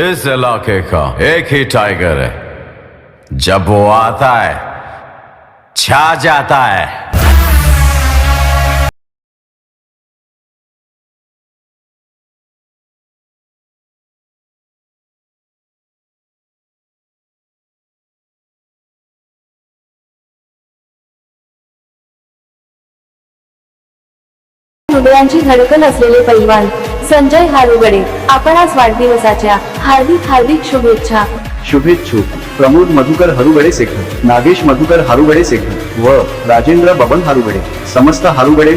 इस इलाके का एक ही टाइगर है। जब वो आता है, छा जाता है। धडकन असलेले संजय हारुगडे. आज वाढदिवसाच्या हार्दिक हार्दिक शुभेच्छा. शुभेच्छुक प्रमोद मधुकर हरुगडे सेठ नागेश मधुकर हारुगडे सेठ व राजेंद्र बबन हारुगडे समस्त हारुगडे